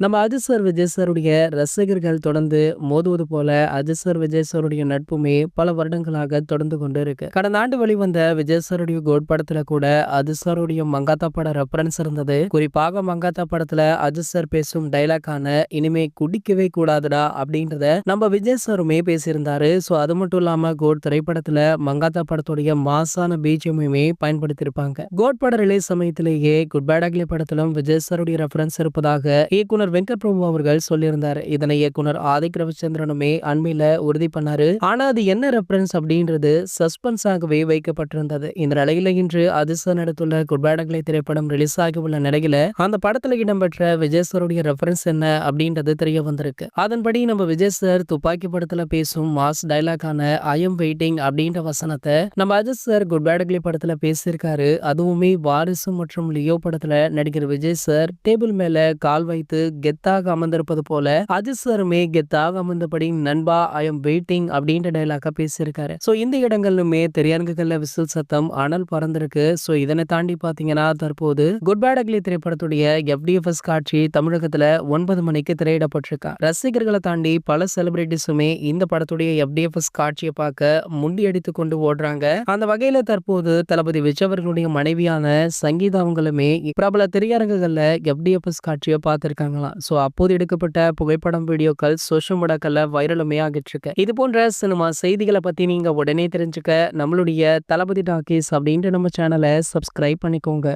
நம்ம அஜித் சார், விஜய் சாருடைய ரசிகர்கள் தொடர்ந்து மோதுவது போல, அஜித் விஜய் சாருடைய நட்புமே பல வருடங்களாக தொடர்ந்து கொண்டு இருக்கு. கடந்த ஆண்டு வெளிவந்த விஜய் சாருடைய கோட் படத்துல கூட அஜித் சாருடைய மங்காத்தா பட ரெஃபரன்ஸ் இருந்தது. குறிப்பாக மங்காத்தா படத்துல அஜித் சார் பேசும் டைலாக்கான "இனிமே குடிக்கவே கூடாதுடா" அப்படின்றத நம்ம விஜய் சாருமே பேசியிருந்தாரு. ஸோ அது மட்டும் இல்லாம கோட் திரைப்படத்துல மங்காத்தா படத்துடைய மாசான பீஜமுமே பயன்படுத்தியிருப்பாங்க. கோட் பட ரிலீஸ் சமயத்திலேயே குட் பேட் அக்லி படத்திலும் விஜய் சாருடைய ரெஃபரன்ஸ் இருப்பதாக இயக்குனர் வெங்கட் பிரபு அவர்கள் சொல்லியிருந்தார் இதனை இயக்குனர் ஆதிக் ரவிச்சந்திரனுமே அண்மையில உறுதி பண்ணாரு. ஆனா அது என்ன ரெஃபரன்ஸ் அப்படின்றது சஸ்பென்ஸாகவே வைக்கப்பட்டிருந்தது. இந்த நிலையில இன்று அதிர்ஷ்ட நடத்துள்ள நடித்துள்ள திரைப்படம் ரிலீஸ் ஆகி உள்ள நிலையில அந்த படத்துல இடம்பெற்ற விஜய் சருடைய ரெஃபரன்ஸ் என்ன அப்படின்றது தெரிய வந்திருக்கு. அதன்படி நம்ம விஜய் சார் துப்பாக்கி படத்துல பேசும் மாஸ் டயலாக்கான "ஐ எம் வெயிட்டிங்" அப்படின்ற வசனத்தை நம்ம அஜித் சார் குட் படத்துல பேசியிருக்காரு. அதுவுமே வாரிசு மற்றும் லியோ படத்துல நடிகர் விஜய் சார் டேபிள் மேல கால் வைத்து கெத்தாக அமர்ந்திருப்பது போல அஜித் சாருமே கெத்தாக அமர்ந்தபடி "நண்பா ஐ எம் வெயிட்டிங்" அப்படின்ற டைலாக பேசியிருக்காரு. ஸோ இந்த இடங்களிலுமே திரையரங்குகள்ல விசில் சத்தம் அனல் பறந்திருக்கு. ஸோ இதனை தாண்டி பாத்தீங்கன்னா தற்போது குட் பேட் அக்லி திரைப்படத்துடைய எஃப்டிஎஃப்எஸ் காட்சி தமிழகத்துல ஒன்பது மணிக்கு திரையிடப்பட்டிருக்கா. ரசிகர்களை தாண்டி பல செலிபிரிட்டிஸுமே இந்த படத்துடைய எஃப்டிஎஃப்எஸ் காட்சியை பார்க்க முண்டியடித்து கொண்டு ஓடுறாங்க. அந்த வகையில தற்போது தளபதி விஜய் அவர்களுடைய மனைவியான சங்கீதா அவங்களுமே பிரபல திரையரங்குகள்ல எஃப்டிஎஃப்எஸ் காட்சியை ஸோ அப்போது எடுக்கப்பட்ட புகைப்படம், வீடியோக்கள் சோஷியல் மீடியாக்கள்ல வைரலுமே ஆகிட்டு இருக்கு. இது போன்ற சினிமா செய்திகளை பத்தி நீங்க உடனே தெரிஞ்சுக்க நம்மளுடைய தளபதி டாக்கீஸ் அப்படின்ற நம்ம சேனலை சப்ஸ்கிரைப் பண்ணிக்கோங்க.